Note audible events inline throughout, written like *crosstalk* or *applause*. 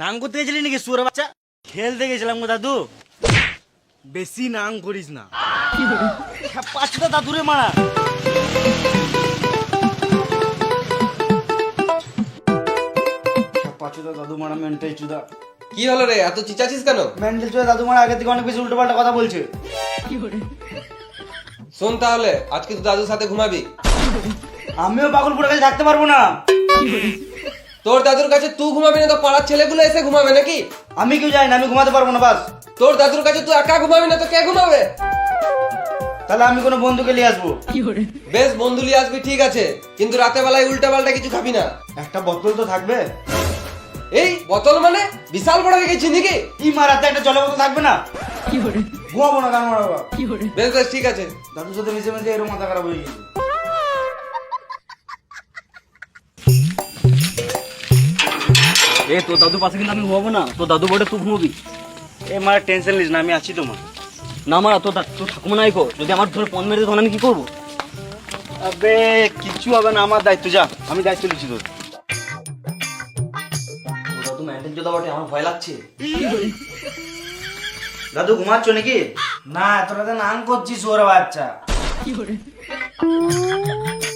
নাং করতে গেছিলি নাকি সুর বাচ্চা? খেলতে গেছিলাম গো দাদু। বেশি নাং করিস না। পাঁচটা দাদুরে মারা। পাঁচটা দাদু মারা মেন্টাল চুদা। কি হলো রে এত চিচাছিস কেন? মেন্টাল চুদা দাদু মারা আগে থেকে অনেক বেশি উল্টো পাল্টা কথা বলছে। শোন তাহলে আজকে তুই দাদুর সাথে ঘুমাবি। আমিও পাগলপুরের কাছে থাকতে পারব না। তোর দাদুর কাছে তুই ঘুমাবি না তো পাড়ার ছেলেগুলো এসে ঘুমাবে নাকি? আমি কেউ যাই না আমি ঘুমাতে পারব না বাস। তোর দাদুর কাছে তুই একা ঘুমাবি না তো কে ঘুমাবে? তাহলে আমি কোনো বন্ধুকে নিয়ে আসব। বেশ বন্ধুলি আসবি ঠিক আছে। কিন্তু রাতে বেলায় উল্টা পাল্টা কিছু খাবি না। একটা বোতল তো থাকবে। এই বোতল মানে? বিশাল বড় হয়ে গেছি নাকি? কি মারাতে একটা জলের বোতল থাকবে না? ঘুমাবো না মারাবো বেশ বেশ ঠিক আছে। দাদুর সাথে মিশে মিশে এরকম মাথা খারাপ হয়ে গেছে। এ তোর দাদু পাশে কিন্তু আমি ঘুমাবো না। তোর দাদু বটে তুই ঘুমবি। এ মারা টেনশন নিস না আমি আছি তো মা। না মারা তোর দা- তোর ঠাকুমা নাই কো। যদি আমার ধরে পন মেরে তখন আমি কি করব? আবে কিচ্ছু হবে না আমার দায়িত্ব যা। আমি দায়িত্ব নিচ্ছি তোর। দাদু জোদা বটে আমার ভয় লাগছে। *laughs* দাদু ঘুমাচ্ছ নাকি? না তোরা তো নাং করছিস ওর বাচ্চা। আরে *laughs*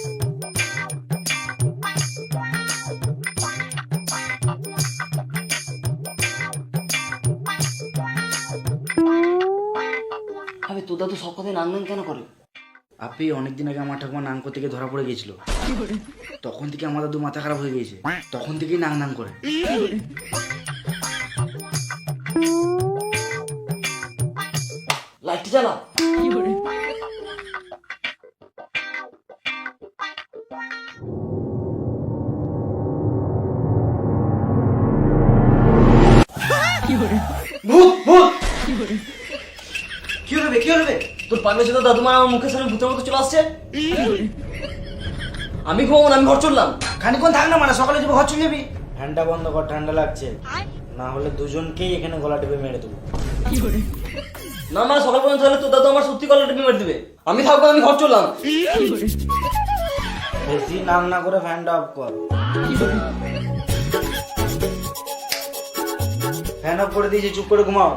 তোর দাদু সব কথায় নাং নাং কেন করে? আপনি অনেকদিন আগে আমার ঠাকুমা নাং করতে গিয়ে ধরা পড়ে গেছিল তখন থেকে আমার দাদু মাথা খারাপ হয়ে গেছে তখন থেকেই নাং নাং করে। লাইটটা জ্বালা ভূত কি হলো বে, কি হলো বে? তোর পাগলের সাথে দাদু মা আমার মুখের সামনে ভূতের মতো চলে আসছে। আমি ঘুমাবো না আমি ঘর চললাম। খানিকক্ষণ থাক না মানে সকালে যাব ঘর চলে যাবি। ফ্যানটা বন্ধ কর ঠান্ডা লাগছে। না হলে দুজনকেই এখানে গলা টিপে মেরে দেবো। না মানে সকাল পর্যন্ত হলে তোর দাদু আমার সত্যি কলার টিপে মেরে দিবে। আমি থাকব আমি ঘর চললাম। বেশি নাম না করে ফ্যানটা অফ কর। ফ্যান অফ করে দিয়েছি চুপ করে ঘুমাও।